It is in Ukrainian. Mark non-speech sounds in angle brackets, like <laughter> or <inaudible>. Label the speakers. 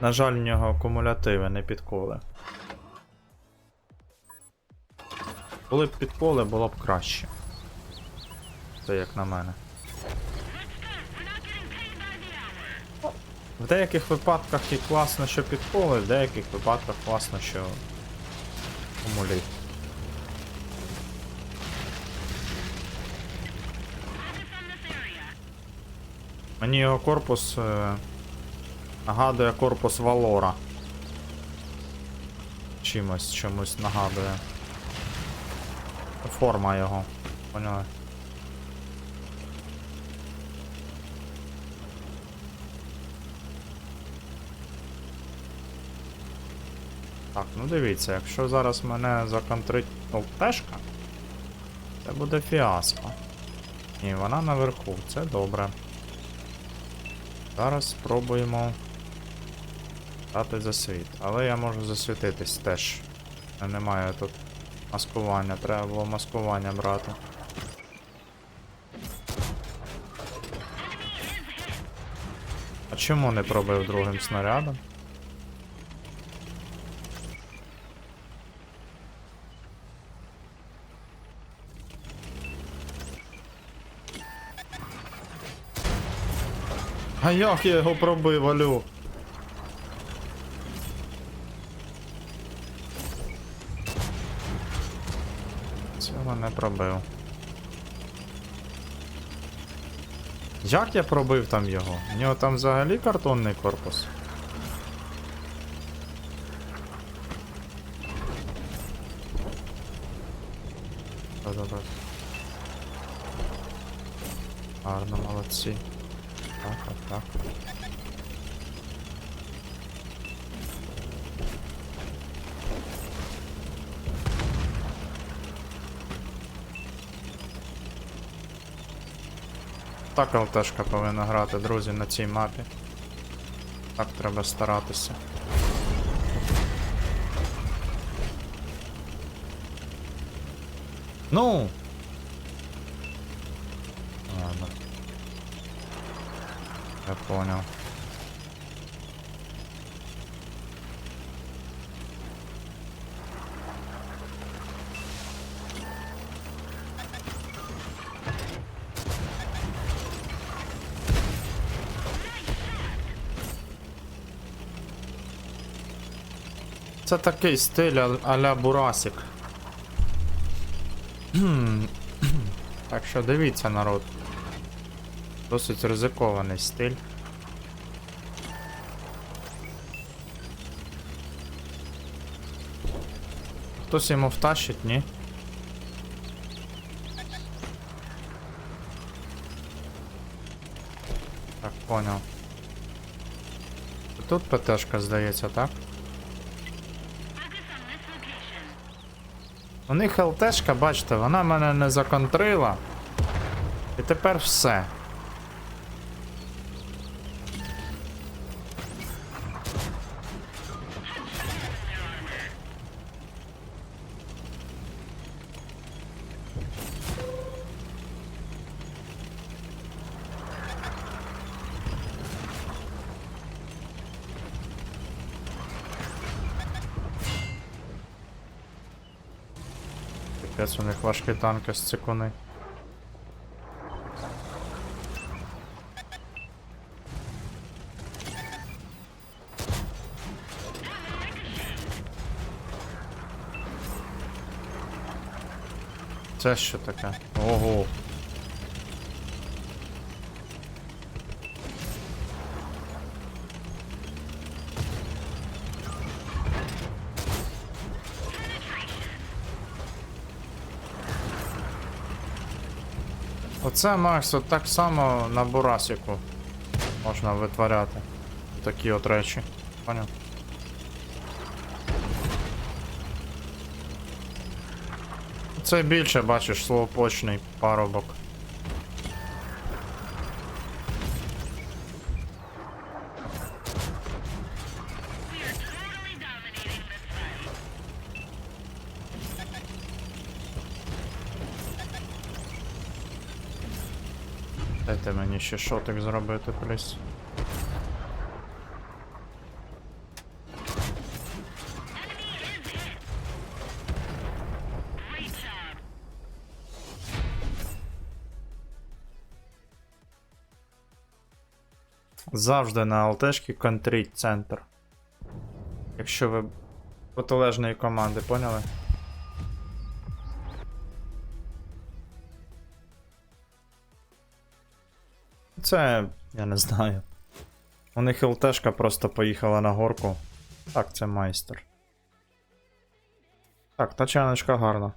Speaker 1: На жаль, в нього кумулятиви не підколи. Коли б підколи, було б краще. Це як на мене. В деяких випадках і класно, що підколи, в деяких випадках класно, що кумулі. Мені його корпус е, нагадує корпус Валора. Чимось, чомусь нагадує. Форма його. Поняли? Так, ну дивіться, якщо зараз мене законтрить ЛТшка, це буде фіаско. Ні, вона наверху, це добре. Зараз спробуємо дати засвіт. Але я можу засвітитись теж. У мене Немає тут маскування, треба було маскування брати. А чому не пробив другим снарядом? А як я його пробив, алю? Цього не пробив. Як я пробив там його? У нього там взагалі картонний корпус. Да-да-да. Гарно, молодці. Так, так, так. Так ЛТшка повинна грати, друзі, на цій мапі. Так треба старатися. Ну! Ладно. Я понял. Це такий стиль а-ля Бурасик. <clears throat> Так що дивіться, народ. Досить ризикований стиль. Хтось йому втащить, ні? Так, понял. Тут ПТшка здається, так? У них ЛТшка, бачите, вона мене не законтрила. І тепер все. Капець у них важкі танки з цикуни. Це що таке? Ого. Оце Макс, от так само на Бурасіку можна витворяти. Такі от речі. Поняв? Це більше, бачиш, словопочний парубок. Дайте мені ще шотик зробити, плюс. Завжди на алтешки контрить центр. Якщо ви протилежної команди, поняли? Це. я не знаю. У них ЛТшка просто поїхала на горку. Так, це майстер. Так, тачаночка гарна.